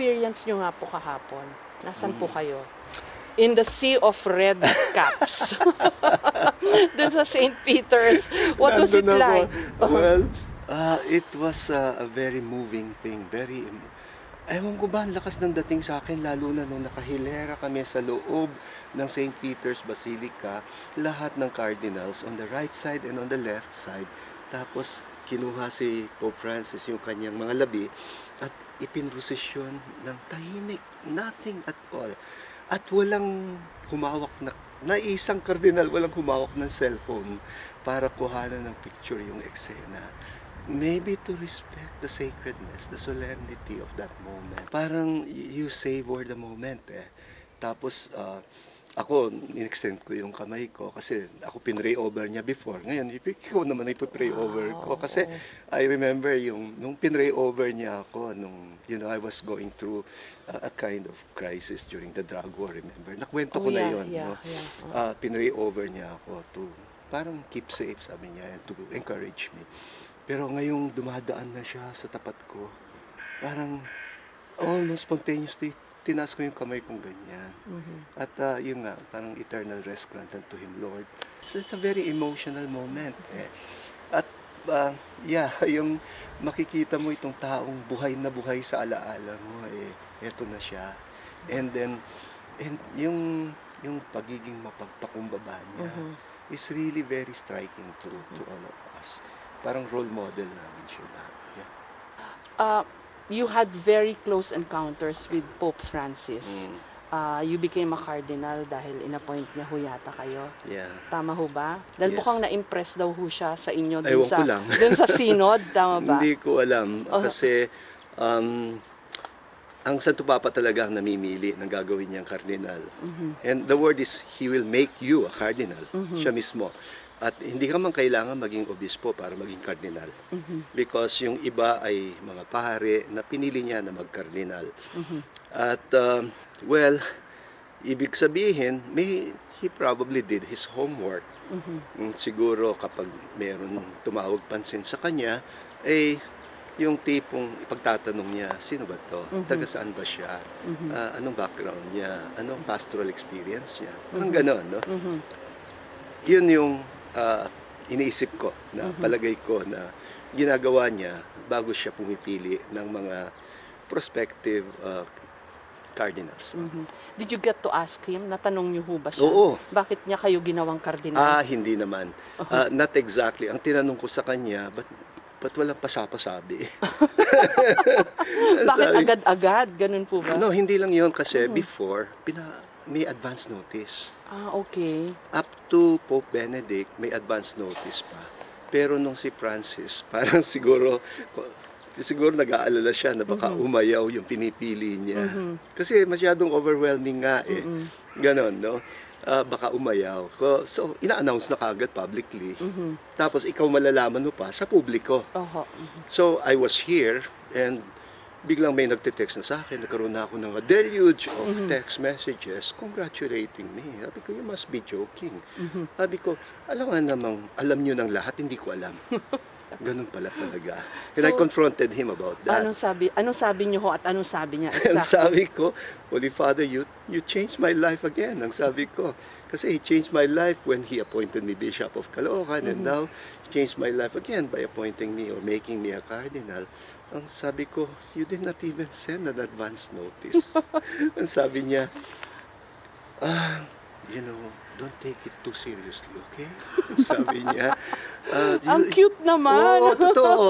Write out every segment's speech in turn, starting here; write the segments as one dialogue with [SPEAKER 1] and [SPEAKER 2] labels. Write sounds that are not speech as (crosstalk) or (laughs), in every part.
[SPEAKER 1] experience nyo nga po kahapon? Nasaan po kayo? In the sea of red caps. (laughs) Doon sa St. Peter's. What was it
[SPEAKER 2] Nandun ako.
[SPEAKER 1] like?
[SPEAKER 2] Well, (laughs) uh, it was uh, a very moving thing. Very, em- ewan ko ba, ang lakas ng dating sa akin, lalo na nung nakahilera kami sa loob ng St. Peter's Basilica, lahat ng cardinals on the right side and on the left side. Tapos, kinuha si Pope Francis yung kanyang mga labi at ipinrosesyon ng tahimik, nothing at all. At walang humawak na, na isang kardinal, walang humawak ng cellphone para kuhanan ng picture yung eksena. Maybe to respect the sacredness, the solemnity of that moment. Parang you savor the moment eh. Tapos, ah, ako, in-extend ko yung kamay ko kasi ako pinray over niya before. Ngayon, ikaw naman ipipray over ko. Kasi I remember yung, nung pinray over niya ako, nung, you know, I was going through uh, a kind of crisis during the drug war, remember? Nakwento
[SPEAKER 1] Oh,
[SPEAKER 2] ko na
[SPEAKER 1] yeah,
[SPEAKER 2] yun.
[SPEAKER 1] yeah,
[SPEAKER 2] no?
[SPEAKER 1] yeah. Oh.
[SPEAKER 2] Ah, pinray over niya ako to parang keep safe, sabi niya, and to encourage me. Pero ngayong dumadaan na siya sa tapat ko, parang almost spontaneously, tinas ko yung kamay kong ganyan.
[SPEAKER 1] Mhm.
[SPEAKER 2] At ah, yun nga, parang eternal rest granted to Him, Lord. So it's a very emotional moment. Eh. At ah, yeah, (laughs) yung makikita mo itong taong buhay na buhay sa alaala mo, eh, eto na siya. And then, and yung, yung pagiging mapagpakumbaba niya
[SPEAKER 1] Mhm.
[SPEAKER 2] is really very striking to, to all of us. Parang role model namin siya lahat. Yeah.
[SPEAKER 1] Uh, you had very close encounters with Pope Francis.
[SPEAKER 2] Mm.
[SPEAKER 1] Uh, you became a cardinal dahil inappoint niya ho yata kayo.
[SPEAKER 2] Yeah.
[SPEAKER 1] Tama ho ba? Dahil
[SPEAKER 2] Yes.
[SPEAKER 1] mukhang na-impress daw ho siya sa inyo dun
[SPEAKER 2] Ewan
[SPEAKER 1] sa, dun sa synod. (laughs) Tama ba?
[SPEAKER 2] Hindi ko alam
[SPEAKER 1] Oh.
[SPEAKER 2] kasi um, ang Santo Papa talaga ang namimili ng gagawin niyang kardinal.
[SPEAKER 1] Mhm.
[SPEAKER 2] And the word is, He will make you a cardinal.
[SPEAKER 1] Mhm.
[SPEAKER 2] Siya mismo. At hindi ka man kailangan maging obispo para maging kardinal.
[SPEAKER 1] Mhm.
[SPEAKER 2] Because yung iba ay mga pare na pinili niya na magkardinal.
[SPEAKER 1] Mhm.
[SPEAKER 2] At, um, well, ibig sabihin, may, he probably did his homework.
[SPEAKER 1] Mhm.
[SPEAKER 2] Mm, Siguro kapag meron tumawag pansin sa kanya, eh, yung tipong ipagtatanong niya, sino ba to?
[SPEAKER 1] Mhm.
[SPEAKER 2] Taga saan ba siya?
[SPEAKER 1] Mhm.
[SPEAKER 2] Ah, anong background niya? Anong pastoral experience niya? Parang
[SPEAKER 1] Mhm.
[SPEAKER 2] ganon, no?
[SPEAKER 1] Mhm.
[SPEAKER 2] Yun yung ah, iniisip ko, na
[SPEAKER 1] Mhm.
[SPEAKER 2] palagay ko na ginagawa niya bago siya pumipili ng mga prospective ah, cardinals.
[SPEAKER 1] Mhm. Did you get to ask him? Natanong niyo ho ba siya?
[SPEAKER 2] Oo.
[SPEAKER 1] Bakit niya kayo ginawang kardinal?
[SPEAKER 2] Ah, hindi naman. Ah, not exactly. Ang tinanong ko sa kanya, ba't, ba't walang pasapasabi? (laughs)
[SPEAKER 1] Bakit agad-agad? Ganun po ba?
[SPEAKER 2] no, hindi lang yon kasi
[SPEAKER 1] Mhm.
[SPEAKER 2] before, pina, may advance notice.
[SPEAKER 1] Ah, okay.
[SPEAKER 2] Up to Pope Benedict, may advance notice pa. Pero nung si Francis, (laughs) parang siguro, siguro nag-aalala siya na baka
[SPEAKER 1] Mhm.
[SPEAKER 2] umayaw yung pinipili niya.
[SPEAKER 1] Mhm.
[SPEAKER 2] Kasi masyadong overwhelming nga eh.
[SPEAKER 1] Mhm.
[SPEAKER 2] Ganon, no? Ah, baka umayaw. So, ina-announce na kagad publicly.
[SPEAKER 1] Mhm.
[SPEAKER 2] Tapos ikaw malalaman mo pa sa publiko.
[SPEAKER 1] Oho. Mhm.
[SPEAKER 2] So, I was here and biglang may nagte-text na sa akin. Nagkaroon na ako ng a deluge of
[SPEAKER 1] Mhm.
[SPEAKER 2] text messages congratulating me. Sabi ko, you must be joking.
[SPEAKER 1] Mhm.
[SPEAKER 2] Sabi ko, alam nga namang, alam nyo ng lahat, hindi ko alam. (laughs) Ganun pala talaga. And I
[SPEAKER 1] So,
[SPEAKER 2] confronted him about that.
[SPEAKER 1] Anong sabi? Anong sabi niyo ho at anong sabi niya? (laughs)
[SPEAKER 2] Ang
[SPEAKER 1] Exactly.
[SPEAKER 2] sabi ko, Holy Father, you, you changed my life again. Ang sabi ko. Kasi He changed my life when He appointed me Bishop of Caloocan. And
[SPEAKER 1] Mhm.
[SPEAKER 2] now, He changed my life again by appointing me or making me a Cardinal. Ang sabi ko, you did not even send an advance notice. (laughs) Ang sabi niya, ah, you know, don't take it too seriously, okay? Ang sabi niya, ah,
[SPEAKER 1] Ang
[SPEAKER 2] you-
[SPEAKER 1] cute naman.
[SPEAKER 2] Oo, totoo.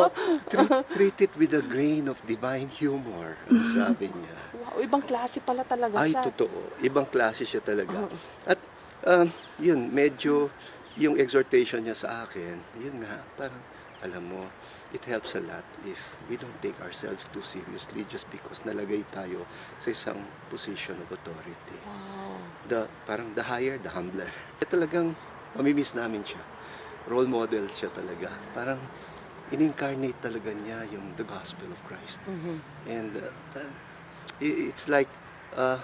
[SPEAKER 2] Treat, (laughs) treat it with a grain of divine humor, ang sabi niya.
[SPEAKER 1] Wow, ibang klase pala talaga
[SPEAKER 2] Ay,
[SPEAKER 1] siya.
[SPEAKER 2] totoo. Ibang klase siya talaga. At, um, yun, medyo, yung exhortation niya sa akin, yun nga, parang, alam mo, it helps a lot if we don't take ourselves too seriously just because nalagay tayo sa isang position of authority.
[SPEAKER 1] Wow.
[SPEAKER 2] The, parang the higher, the humbler. Eh, talagang, mamimiss namin siya. Role model siya talaga. Parang, in-incarnate talaga niya yung the gospel of Christ.
[SPEAKER 1] Mhm.
[SPEAKER 2] And uh, it's like, uh,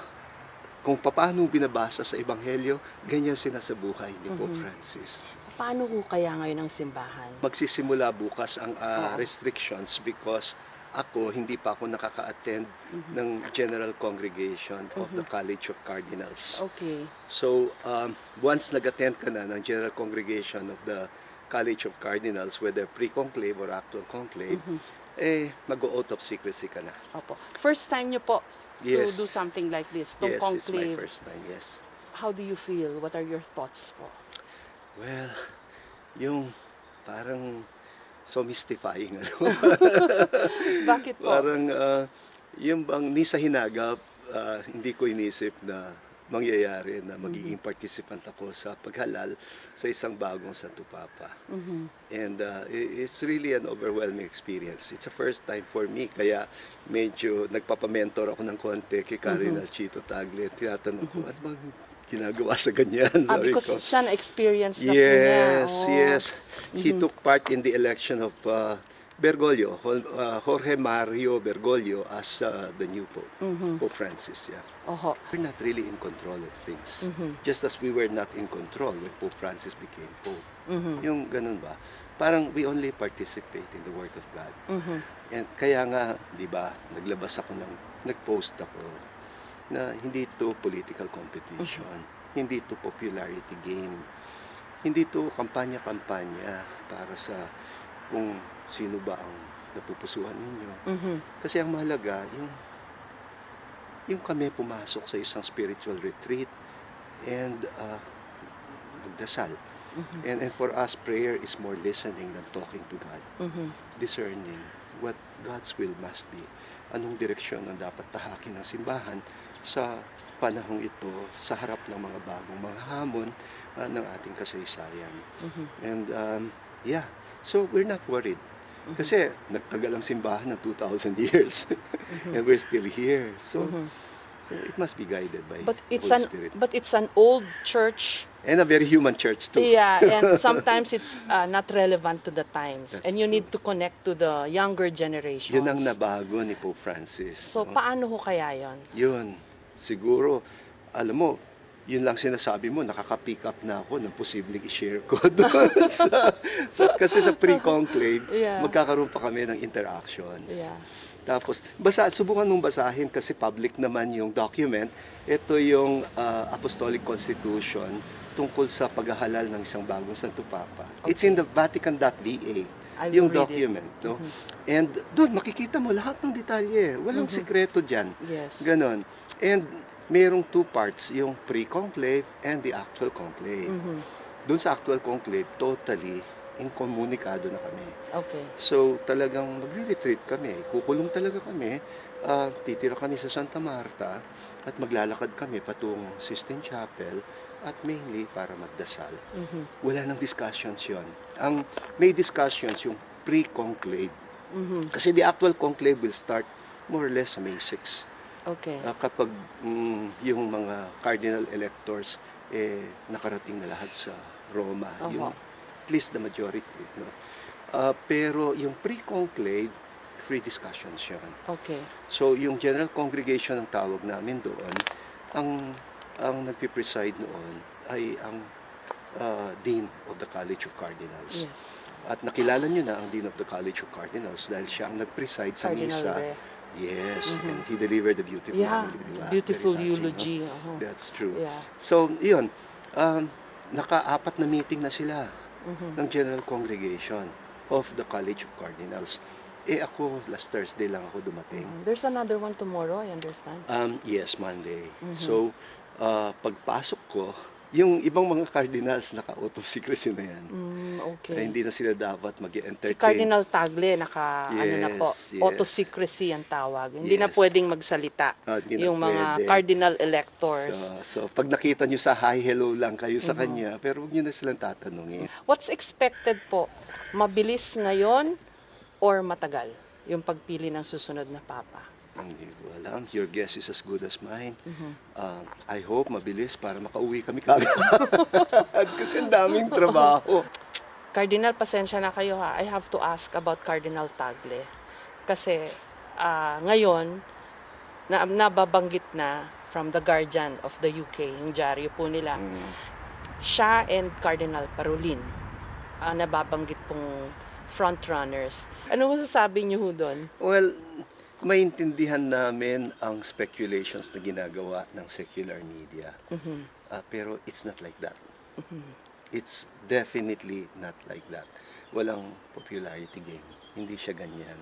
[SPEAKER 2] kung paano binabasa sa Ebanghelyo, ganyan sinasabuhay ni Pope
[SPEAKER 1] Mhm.
[SPEAKER 2] Francis.
[SPEAKER 1] Paano ho kaya ngayon ang simbahan?
[SPEAKER 2] Magsisimula bukas ang uh,
[SPEAKER 1] Oo.
[SPEAKER 2] restrictions because ako, hindi pa ako nakaka-attend ng General Congregation of the College of Cardinals.
[SPEAKER 1] Okay.
[SPEAKER 2] So, um, once nag-attend ka na ng General Congregation of the College of Cardinals, whether pre-conclave or actual conclave, eh, mag-oath of secrecy ka na.
[SPEAKER 1] Opo. First time niyo po
[SPEAKER 2] Yes.
[SPEAKER 1] to do something like this, tong
[SPEAKER 2] yes, it's my
[SPEAKER 1] conclave.
[SPEAKER 2] first time, yes.
[SPEAKER 1] How do you feel? What are your thoughts po?
[SPEAKER 2] Well, yung parang so mystifying. Ano? (laughs)
[SPEAKER 1] Bakit po?
[SPEAKER 2] parang ah, yung bang ni sa hinagap, ah, hindi ko inisip na mangyayari na magiging participant ako sa paghalal sa isang bagong Santo Papa.
[SPEAKER 1] Mhm.
[SPEAKER 2] And uh, it's really an overwhelming experience. It's a first time for me, kaya medyo nagpapamentor ako ng konti kay Cardinal Chito Tagle. Tinatanong ko, ano bang ginagawa sa ganyan?
[SPEAKER 1] Ah, because
[SPEAKER 2] ko,
[SPEAKER 1] siya na-experience na
[SPEAKER 2] yes,
[SPEAKER 1] Oh.
[SPEAKER 2] yes. He took part in the election of uh, Bergoglio, uh, Jorge Mario Bergoglio as uh, the new Pope,
[SPEAKER 1] Mhm.
[SPEAKER 2] Pope Francis. Yeah.
[SPEAKER 1] Oho.
[SPEAKER 2] We're not really in control of things.
[SPEAKER 1] Mhm.
[SPEAKER 2] Just as we were not in control when Pope Francis became Pope.
[SPEAKER 1] Mhm.
[SPEAKER 2] Yung ganun ba? Parang we only participate in the work of God.
[SPEAKER 1] Mhm.
[SPEAKER 2] And kaya nga, di ba, naglabas ako ng, nag-post ako na hindi to political competition, hindi to popularity game, hindi to kampanya-kampanya para sa kung sino ba ang napupusuan ninyo.
[SPEAKER 1] Mhm.
[SPEAKER 2] Kasi ang mahalaga, yung, yung kami pumasok sa isang spiritual retreat and uh, magdasal.
[SPEAKER 1] Mhm.
[SPEAKER 2] And, and for us, prayer is more listening than talking to God.
[SPEAKER 1] Mhm.
[SPEAKER 2] Discerning what God's will must be. Anong direksyon ang dapat tahakin ng simbahan sa panahong ito sa harap ng mga bagong mga hamon uh, ng ating kasaysayan.
[SPEAKER 1] Mhm.
[SPEAKER 2] And um, yeah, so we're not worried. Kasi nagtagal ang simbahan ng 2,000 (laughs) years and we're still here. So,
[SPEAKER 1] Mhm.
[SPEAKER 2] so it must be guided by
[SPEAKER 1] But it's
[SPEAKER 2] Holy
[SPEAKER 1] an
[SPEAKER 2] Spirit.
[SPEAKER 1] but it's an old church.
[SPEAKER 2] And a very human church too.
[SPEAKER 1] Yeah, and (laughs) sometimes it's uh, not relevant to the times.
[SPEAKER 2] That's
[SPEAKER 1] and you
[SPEAKER 2] true.
[SPEAKER 1] need to connect to the younger generations.
[SPEAKER 2] Yun ang nabago ni Pope Francis.
[SPEAKER 1] So
[SPEAKER 2] no?
[SPEAKER 1] paano ho kaya 'yon?
[SPEAKER 2] Yun, siguro, alam mo, yun lang sinasabi mo, nakaka-pick up na ako ng posibleng i-share ko (laughs) doon. sa, sa- kasi sa pre-conclave,
[SPEAKER 1] Yeah.
[SPEAKER 2] magkakaroon pa kami ng interactions.
[SPEAKER 1] Yeah.
[SPEAKER 2] Tapos, basa, subukan mong basahin kasi public naman yung document. Ito yung ah, Apostolic Constitution tungkol sa paghahalal ng isang bagong Santo Papa. It's in the Vatican.va,
[SPEAKER 1] I will
[SPEAKER 2] yung
[SPEAKER 1] read it.
[SPEAKER 2] document. No? And doon, makikita mo lahat ng detalye. Walang sikreto dyan.
[SPEAKER 1] Yes.
[SPEAKER 2] Ganon. And mayroong two parts, yung pre-conclave and the actual conclave.
[SPEAKER 1] Mhm.
[SPEAKER 2] Doon sa actual conclave, totally inkomunikado na kami.
[SPEAKER 1] Okay.
[SPEAKER 2] So talagang magre-retreat kami, kukulong talaga kami, ah, titira kami sa Santa Marta at maglalakad kami patungong Sistine Chapel at mainly para magdasal.
[SPEAKER 1] Mhm.
[SPEAKER 2] Wala nang discussions yon. Ang may discussions yung pre-conclave.
[SPEAKER 1] Mhm.
[SPEAKER 2] Kasi the actual conclave will start more or less sa May 6.
[SPEAKER 1] Okay.
[SPEAKER 2] Ah, kapag mm, yung mga cardinal electors eh nakarating na lahat sa Roma,
[SPEAKER 1] Oho.
[SPEAKER 2] yung at least the majority, no. Ah, pero yung pre-conclave free discussions yan.
[SPEAKER 1] Okay.
[SPEAKER 2] So yung general congregation ang tawag namin doon, ang ang nagpi-preside noon ay ang ah, Dean of the College of Cardinals.
[SPEAKER 1] Yes.
[SPEAKER 2] At nakilala niyo na ang Dean of the College of Cardinals dahil siya ang nag-preside sa
[SPEAKER 1] Cardinal
[SPEAKER 2] misa.
[SPEAKER 1] Re.
[SPEAKER 2] Yes,
[SPEAKER 1] Mhm.
[SPEAKER 2] and he delivered the beautiful
[SPEAKER 1] Yeah.
[SPEAKER 2] homily, di ba?
[SPEAKER 1] Beautiful
[SPEAKER 2] Very touching, no?
[SPEAKER 1] eulogy. Uh-huh.
[SPEAKER 2] That's true.
[SPEAKER 1] Yeah.
[SPEAKER 2] So, yun. Um, naka-apat na meeting na sila
[SPEAKER 1] Mhm.
[SPEAKER 2] ng General Congregation of the College of Cardinals. Eh ako, last Thursday lang ako dumating.
[SPEAKER 1] Mhm. There's another one tomorrow, I understand.
[SPEAKER 2] Um, yes, Monday.
[SPEAKER 1] Mhm.
[SPEAKER 2] So, uh, pagpasok ko, yung ibang mga cardinals, naka-auto secrecy na yan.
[SPEAKER 1] Mm, okay.
[SPEAKER 2] Eh, hindi na sila dapat mag
[SPEAKER 1] Si
[SPEAKER 2] entertain
[SPEAKER 1] Cardinal Tagle, naka, ano na po,
[SPEAKER 2] Yes, yes.
[SPEAKER 1] auto-secrecy ang tawag. Hindi na
[SPEAKER 2] Yes.
[SPEAKER 1] pwedeng magsalita
[SPEAKER 2] hindi na
[SPEAKER 1] yung mga
[SPEAKER 2] pwede.
[SPEAKER 1] cardinal electors.
[SPEAKER 2] So, so, pag nakita nyo sa hi, hello lang kayo sa kanya, pero huwag nyo na silang tatanungin.
[SPEAKER 1] What's expected po? Mabilis ngayon or matagal yung pagpili ng susunod na papa?
[SPEAKER 2] Hindi ko alam. Your guess is as good as mine.
[SPEAKER 1] Mhm.
[SPEAKER 2] Uh, I hope mabilis para makauwi kami kagad. (laughs) Kasi ang daming trabaho.
[SPEAKER 1] Cardinal, pasensya na kayo ha. I have to ask about Cardinal Tagle. Kasi ah, ngayon, na, nababanggit na from the Guardian of the UK, yung dyaryo po nila,
[SPEAKER 2] Mm.
[SPEAKER 1] siya and Cardinal Parolin, ah, nababanggit pong frontrunners. Ano masasabi niyo doon?
[SPEAKER 2] Well, maintindihan namin ang speculations na ginagawa ng secular media. Ah, pero it's not like that. It's definitely not like that. Walang popularity game. Hindi siya ganyan.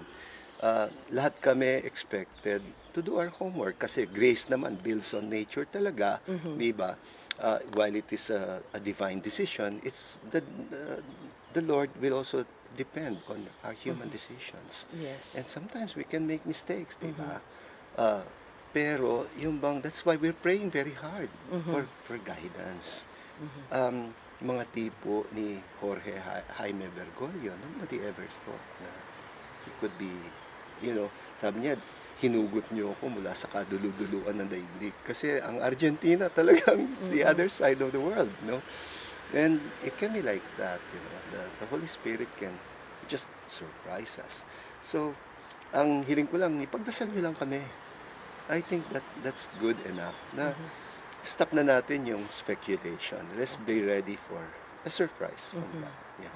[SPEAKER 2] Ah, lahat kami expected to do our homework kasi grace naman builds on nature talaga, di ba? Ah, while it is a, a divine decision, it's the, the the Lord will also depend on our human decisions.
[SPEAKER 1] Yes.
[SPEAKER 2] And sometimes we can make mistakes, di ba? Ah, pero yung bang, that's why we're praying very hard for for guidance. Um, mga tipo ni Jorge Ja- Jaime Bergoglio, nobody ever thought na he could be, you know, sabi niya, hinugot niyo ako mula sa kaduluduluan ng daigdig. Kasi ang Argentina (laughs) talagang it's the other side of the world, no? And it can be like that, you know. The, the Holy Spirit can just surprise us. So, ang hiling ko lang, ipagdasal niyo lang kami. I think that that's good enough na stop na natin yung speculation. Let's be ready for a surprise from God. Yeah.